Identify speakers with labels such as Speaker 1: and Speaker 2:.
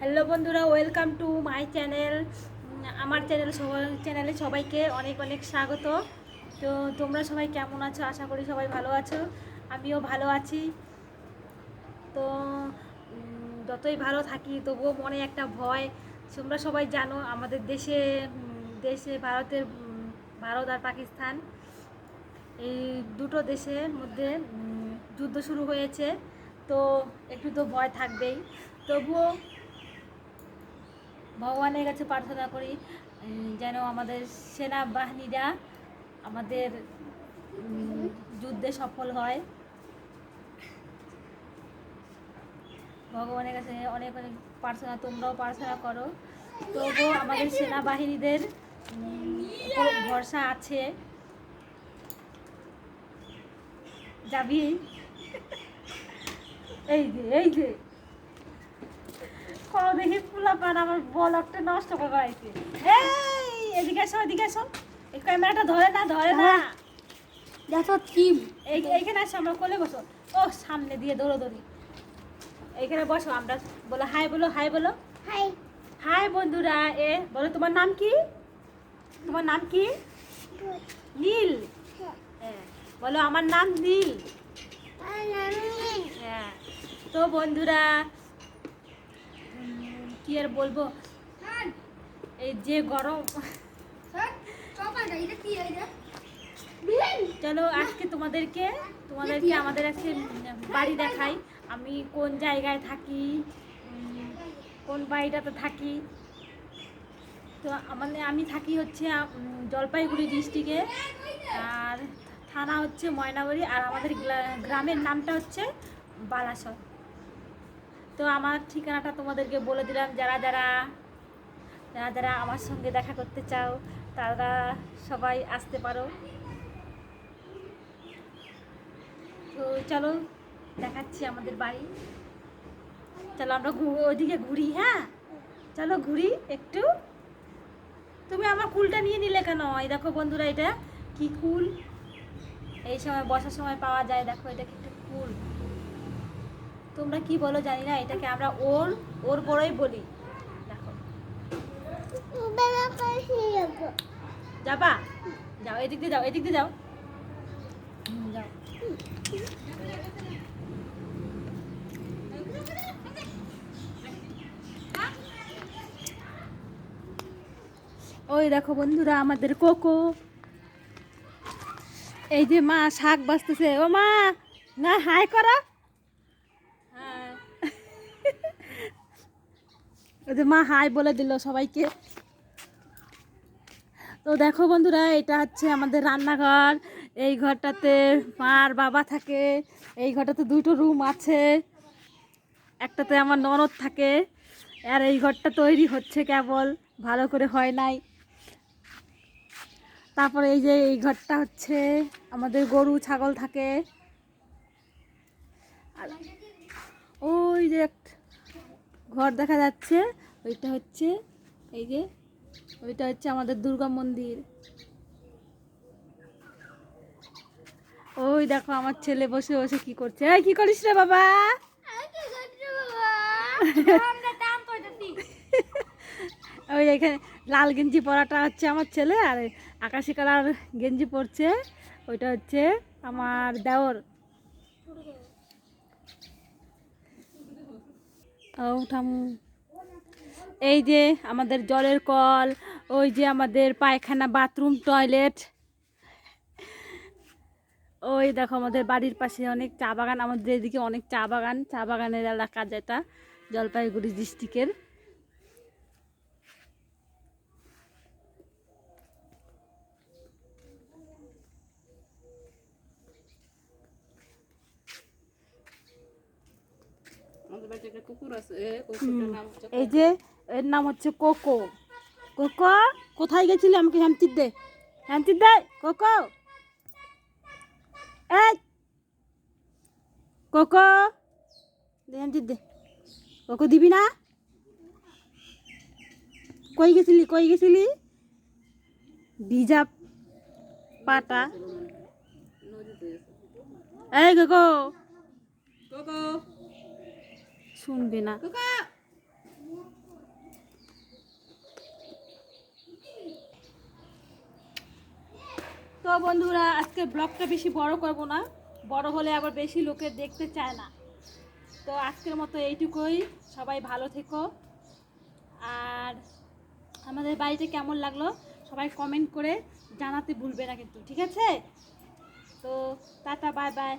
Speaker 1: Hello বন্ধুরা, welcome to my channel. আমার channel চ্যানেলে সবাইকে অনেক অনেক স্বাগত। তো তোমরা সবাই কেমন আছো? আশা করি সবাই ভালো আছো। আমিও ভালো আছি। তো যতই ভালো থাকি, তবুও মনে একটা ভয়। তোমরা সবাই জানো, আমাদের দেশে দেশে, ভারতের ভারত আর পাকিস্তান, এই দুটো দেশের মধ্যে যুদ্ধ শুরু হয়েছে। তো, একটু তো ভয় থাকবেই। তবুও ভগবানের কাছে প্রার্থনা করি যেন আমাদের সেনাবাহিনীরা আমাদের যুদ্ধে সফল হয়। ভগবানের কাছে অনেক অনেক প্রার্থনা, তোমরাও প্রার্থনা করো। তবুও আমাদের সেনাবাহিনীদের ভরসা আছে। যাবি? এই যে এই যে। কও দেখি পোলা পান আমার বলকটা নষ্ট করে বাড়াইছে এই এদিকে এসো এদিকে এসো। এই ক্যামেরাটা ধরে না ধরে না।
Speaker 2: দেখো কি
Speaker 1: এই এইখানে আসো আমরা কোলে বসো। ও সামনে দিয়ে দৌড়োদৌড়ি এইখানে বসো আমরা বলো হাই বলো হাই বলো।
Speaker 2: হাই।
Speaker 1: হাই বন্ধুরা এ বলো তোমার নাম কি? তোমার নাম কি? নীল। হ্যাঁ। বলো আমার নাম নীল। হ্যাঁ। তো বন্ধুরা কি আর বলব? এই যে গরম। চলো আজকে তোমাদেরকে তোমাদেরকে আমাদের আজকে বাড়ি দেখাই। আমি কোন জায়গায় থাকি? কোন বাড়িটাতে থাকি? তো আমাদের আমি থাকি হচ্ছে জলপাইগুড়ি ডিস্ট্রিক্টে। আর থানা হচ্ছে ময়নাগুড়ি। আর আমাদের গ্রামের নামটা হচ্ছে বালাসর তো আমার ঠিকানাটা তোমাদেরকে বলে দিলাম, যারা যারা যারা যারা আমার সঙ্গে দেখা করতে চাও, তারা সবাই আসতে পারো। তো চলো, দেখাচ্ছি আমাদের বাড়ি। চলো আমরা ওইদিকে ঘুরি হ্যাঁ? চলো ঘুরি একটু। তুমি আমার কুলটা নিয়ে নিলে কেন? এই দেখো বন্ধুরা, এটা কি কুল? এই সময় বসার সময় পাওয়া যায়, দেখো এটা কি একটা কুল। তোমরা কি বলো জানি না এটাকে আমরা ওর ওর বড়ই বলি। যাবা। যাও এদিক দিয়ে যাও এদিক দিয়ে যাও। যাও। ওই দেখো বন্ধুরা আমাদের কোকো। এই যে মা শাক বাঁচতেছে। ও মা না হাই করো হ্যাঁ। যে মা হাই বলে দিল সবাইকে। তো দেখো বন্ধুরা, এটা হচ্ছে আমাদের রান্নাঘর। এই ঘরটাতে মা আর বাবা থাকে। এই ঘরটাতে দুটো রুম আছে। একটাতে আমার ননদ থাকে। আর এই ঘরটা তৈরি হচ্ছে কেবল, ভালো করে হয় নাই। তারপরে এই যে এই ঘরটা হচ্ছে আমাদের গরু, ছাগল থাকে। আর ওই যে ঘর দেখা যাচ্ছে ওইটা হচ্ছে এই যে ওইটা হচ্ছে আমাদের দুর্গা মন্দির। ওই দেখো আমার ছেলে বসে বসে কি করছে। এই কি করিস রে বাবা? ওই এখানে লাল গেঞ্জি পরাটা হচ্ছে আমার ছেলে আর আকাশি কালার গেঞ্জি পরছে ওইটা হচ্ছে আমার দেওর। ও ঠামু এই যে আমাদের জলের কল, ওই যে আমাদের পায়খানা, বাথরুম, টয়লেট। ওই দেখো আমাদের বাড়ির পাশে অনেক চা বাগান, আমাদের এদিকে অনেক চা বাগান, চা বাগানের এলাকা যেটা, জলপাইগুড়ি ডিস্ট্রিক্টের
Speaker 3: আমাদের বাড়িতে একটা কুকুর আছে এ, কুকুরটার নাম হচ্ছে
Speaker 1: এই যে এর নাম হচ্ছে কোকো। কোকো কোথায় গেছিলি আমাকে হ্যামচির দে? হ্যামচির দে কোকো। এই কোকো। দে হ্যামচির দে। কোকো দিবি না? কই গেছিলি কই গেছিলি? ভিজা পাটা। এই কোকো।
Speaker 3: কোকো।
Speaker 1: শুনবে না। তো বন্ধুরা আজকে ব্লগটা বেশি বড় করব না। বড় হলে আবার বেশি লোকের দেখতে চায় না। তো আজকের মতো এইটুকুই। সবাই ভালো থেকো। আর আমাদের বাড়িতে কেমন লাগল সবাই কমেন্ট করে জানাতে ভুলবে না কিন্তু ঠিক আছে? তো টাটা বাই বাই